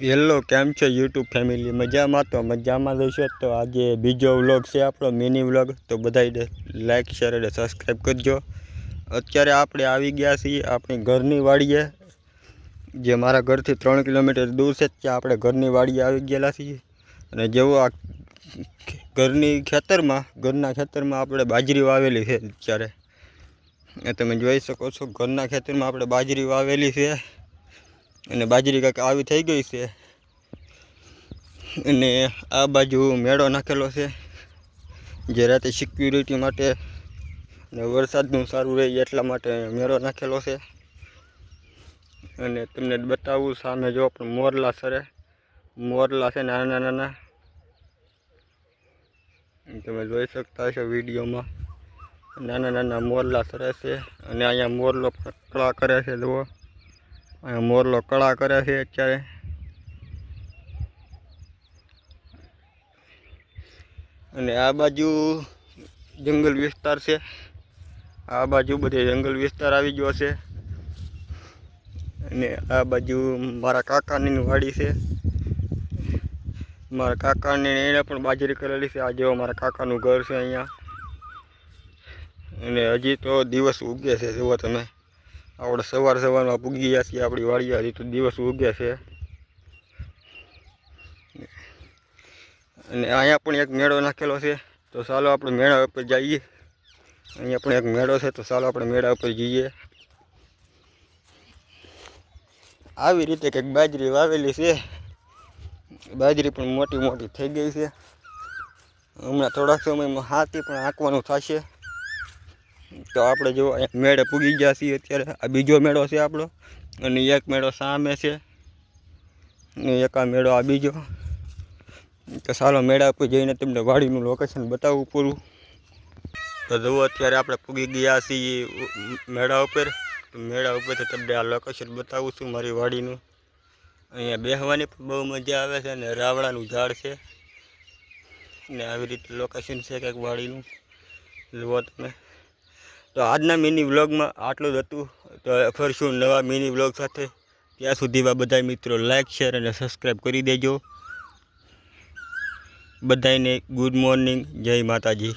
Hello કેમ છો YouTube family મજામાં તો? મજામાં રહેશો? તો આજે બીજો વ્લોગ છે આપણો મિની વ્લોગ તો બધાય લાઇક શેર અને સબસ્ક્રાઈબ કરજો. અત્યારે આપણે આવી ગયા છીએ આપણી ઘરની વાડીએ, જે મારા ઘરથી ત્રણ કિલોમીટર દૂર છે, ત્યાં આપણે ઘરની વાડીએ આવી ગયેલા છીએ. અને જેવો આ ઘરની ખેતરમાં, ઘરના ખેતરમાં આપણે બાજરી વાવેલી છે અત્યારે. તમે જોઈ શકો છો, ઘરના ખેતરમાં આપણે બાજરી વાવેલી છે. અને બાજરી કાંઈક આવી થઈ ગઈ છે. અને આ બાજુ મેળો નાખેલો છે. જે રાતે સિક્યુરિટી માટે અને વરસાદનું સારું રહે એટલા માટે મેળો નાખેલો છે. અને તમને બતાવું સામે જો પણ મોરલા સરે. મોરલા છે નાના નાના. તમે જોઈ શકતા છો વિડીયોમાં. નાના નાના મોરલા સરે છે અને અહીંયા મોરલો કળા કરે છે, જુઓ. અહીંયા મોરલો કળા કરે છે અત્યારે. અને આ બાજુ જંગલ વિસ્તાર છે. આ બાજુ બધે જંગલ વિસ્તાર આવી ગયો છે. અને આ બાજુ મારા કાકાની વાડી છે. મારા કાકાને એણે પણ બાજરી કરેલી છે. આ જેવો મારા કાકાનું ઘર છે અહીંયા. અને હજી તો દિવસ ઉગે છે, જુઓ તમે. આપણે સવાર સવારમાં પૂગી ગયા છીએ આપણી વાડીએ, હજી તો દિવસ ઉગ્યા છે. અને અહીંયા પણ એક મેળો નાખેલો છે, તો ચાલો આપણે મેળા ઉપર જઈએ. અહીંયા પણ એક મેળો છે, તો ચાલો આપણે મેળા ઉપર જઈએ. આવી રીતે કંઈક બાજરી વાવેલી છે. બાજરી પણ મોટી મોટી થઈ ગઈ છે. હમણાં થોડાક સમયમાં હાથી પણ આંકવાનું થશે. તો આપણે જો મેળે પૂગી ગયા છીએ અત્યારે. આ બીજો મેળો છે આપણો. અને એક મેળો સામે છે. અને એક આ મેળો આ બીજો. તો સારો મેળા પર જઈને તમને વાડીનું લોકેશન બતાવવું પૂરું. તો જુઓ અત્યારે આપણે પૂગી ગયા છીએ મેળા ઉપર. મેળા ઉપરથી તમને આ લોકેશન બતાવું છું મારી વાડીનું. અહીંયા બેસવાની પણ બહુ મજા આવે છે અને રાવડાનું ઝાડ છે. ને આવી રીતે લોકેશન છે કંઈક વાડીનું. જુઓ તમે. તો આજના મિની વ્લોગમાં આટલું જ હતું. તો ફરશું નવા મિની વ્લોગ સાથે. ત્યાં સુધીમાં બધા મિત્રો લાઈક શેર અને સબસ્ક્રાઈબ કરી દેજો. બધાને ગુડ મોર્નિંગ જય માતાજી.